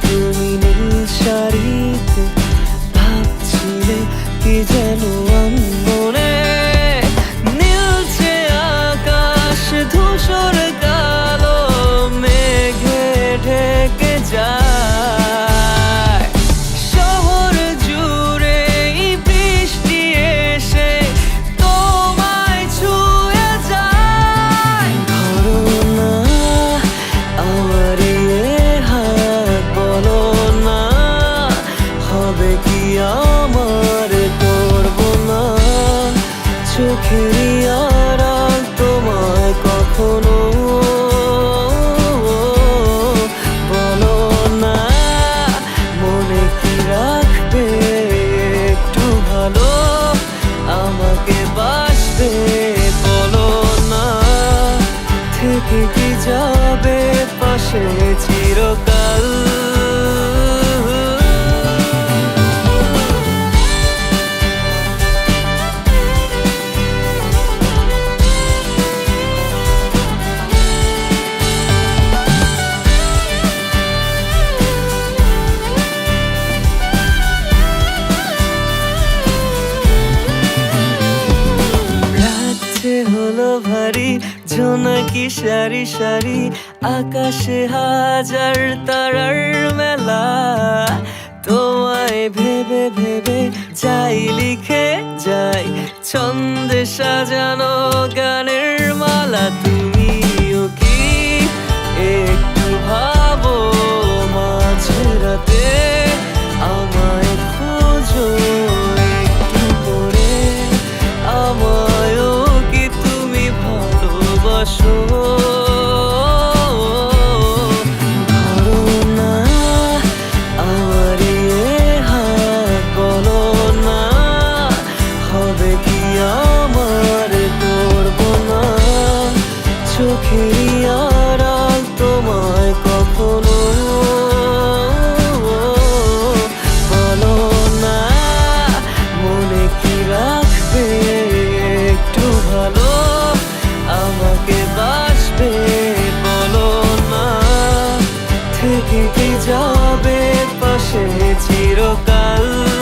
through me now. তোমায় কখনো বলো না। মনে একটু ভালো? আমাকে বলো না। থেকে কি যাবে পাশে চিরকাল? ভারী জোনাকি সারি সারি আকাশে হাজার তারার মেলা। তোমায় ভেবে ভেবে যাই লিখে যাই, ছন্দে সাজানো গানের মালা। তুমিও হবে কি আমার? করব না। চোখের আড়াল তোমায় কখনো। বলো না, মনে কি রাখবে? একটু ভালো আমাকে বাসবে। বলো না, থেকে কি যাবে? পাশে চিরকাল।